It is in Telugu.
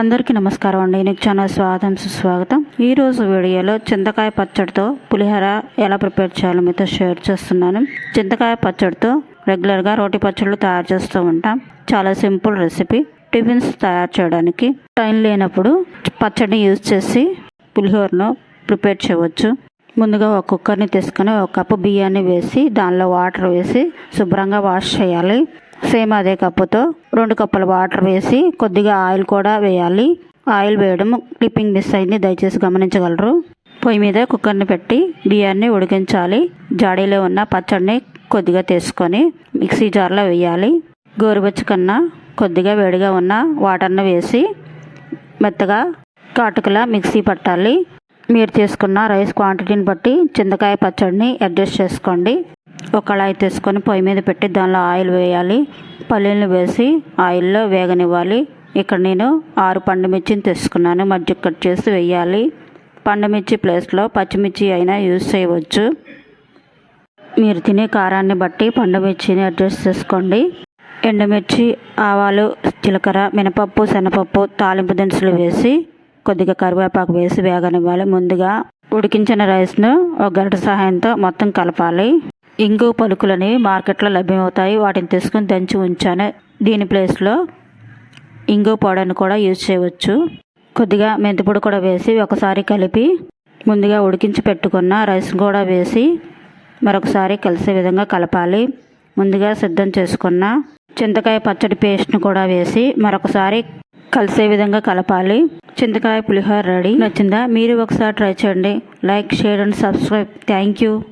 అందరికీ నమస్కారం అండి. నీకు ఛానల్ స్వాగతం సుస్వాగతం. ఈరోజు వీడియోలో చింతకాయ పచ్చడితో పులిహోర ఎలా ప్రిపేర్ చేయాలో మీతో షేర్ చేస్తున్నాను. చింతకాయ పచ్చడితో రెగ్యులర్గా రోటి పచ్చళ్ళు తయారు చేస్తూ ఉంటాం. చాలా సింపుల్ రెసిపీ. టిఫిన్స్ తయారు చేయడానికి టైం లేనప్పుడు పచ్చడిని యూజ్ చేసి పులిహోరను ప్రిపేర్ చేయవచ్చు. ముందుగా ఒక కుక్కర్ని తీసుకొని ఒక కప్పు బియ్యాన్ని వేసి దానిలో వాటర్ వేసి శుభ్రంగా వాష్ చేయాలి. సేమ్ అదే కప్పుతో రెండు కప్పుల వాటర్ వేసి కొద్దిగా ఆయిల్ కూడా వేయాలి. ఆయిల్ వేయడం క్లిప్పింగ్ మిస్ అయింది దయచేసి గమనించగలరు. పొయ్యి మీద కుక్కర్ని పెట్టి బియ్యాన్ని ఉడికించాలి. జాడీలో ఉన్న పచ్చడిని కొద్దిగా తీసుకొని మిక్సీ జార్లో వేయాలి. గోరువెచ్చ కన్నా కొద్దిగా వేడిగా ఉన్న వాటర్ని వేసి మెత్తగా కాటుకలా మిక్సీ పట్టాలి. మీరు తీసుకున్న రైస్ క్వాంటిటీని బట్టి చింతకాయ పచ్చడిని అడ్జస్ట్ చేసుకోండి. ఒక కళాయి తీసుకొని పొయ్యి మీద పెట్టి దానిలో ఆయిల్ వేయాలి. పల్లీలను వేసి ఆయిల్లో వేగనివ్వాలి. ఇక్కడ నేను ఆరు పండుమిర్చిని తీసుకున్నాను. మధ్య కట్ చేసి వేయాలి. పండుమిర్చి ప్లేస్లో పచ్చిమిర్చి అయినా యూజ్ చేయవచ్చు. మీరు తినే కారాన్ని బట్టి పండుమిర్చిని అడ్జస్ట్ చేసుకోండి. ఎండుమిర్చి ఆవాలు జీలకర్ర మినపప్పు శనపప్పు తాలింపు దినుసులు వేసి కొద్దిగా కరివేపాకు వేసి వేగనివ్వాలి. ముందుగా ఉడికించిన రైస్ను ఒక గరిట సహాయంతో మొత్తం కలపాలి. ఇంగు పలుకులని మార్కెట్లో లభ్యమవుతాయి. వాటిని తీసుకొని దంచి ఉంచాను. దీని ప్లేస్లో ఇంగు పౌడర్ని కూడా యూజ్ చేయవచ్చు. కొద్దిగా మెంతిపొడి కూడా వేసి ఒకసారి కలిపి ముందుగా ఉడికించి పెట్టుకున్న రైస్ కూడా వేసి మరొకసారి కలిసే విధంగా కలపాలి. ముందుగా సిద్ధం చేసుకున్న చింతకాయ పచ్చడి పేస్ట్ను కూడా వేసి మరొకసారి కలిసే విధంగా కలపాలి. చింతకాయ పులిహోర రెడీ. నచ్చిందా? మీరు ఒకసారి ట్రై చేయండి. Like share and subscribe. Thank you.